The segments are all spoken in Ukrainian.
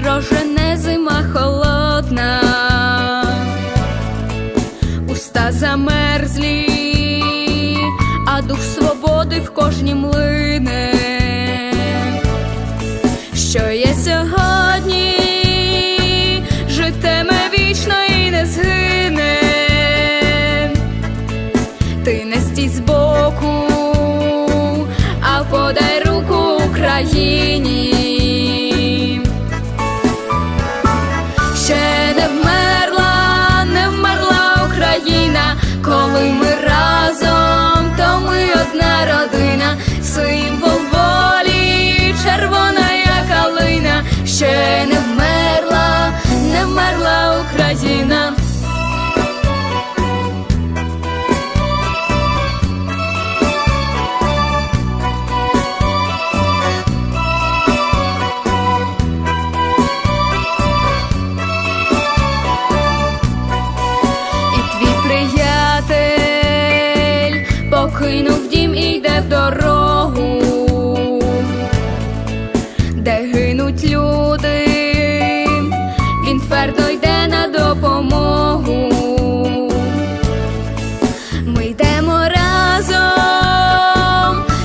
прожене зима холодна, уста замерзлі, а дух свободи в кожнім лине. Що є сьогодні, житиме вічно і не згине. Ти не стій збоку, а подай руку Україні. Покинув дім і йде в дорогу, де гинуть люди, він твердо йде на допомогу. Ми йдемо разом,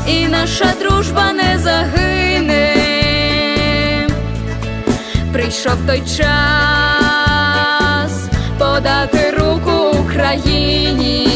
і наша дружба не загине прийшов той час подати руку Україні.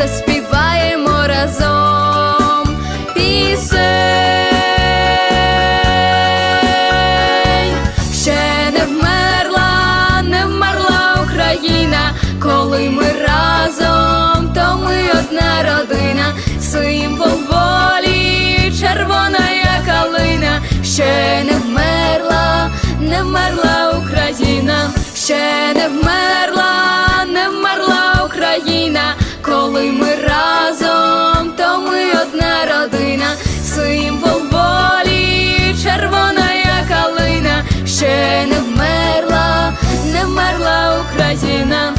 Заспіваємо разом пісень. Ще не вмерла, не вмерла Україна, коли ми разом, то ми одна родина, символ волі, червона калина, ще не вмерла, не вмерла Україна, ще Україна.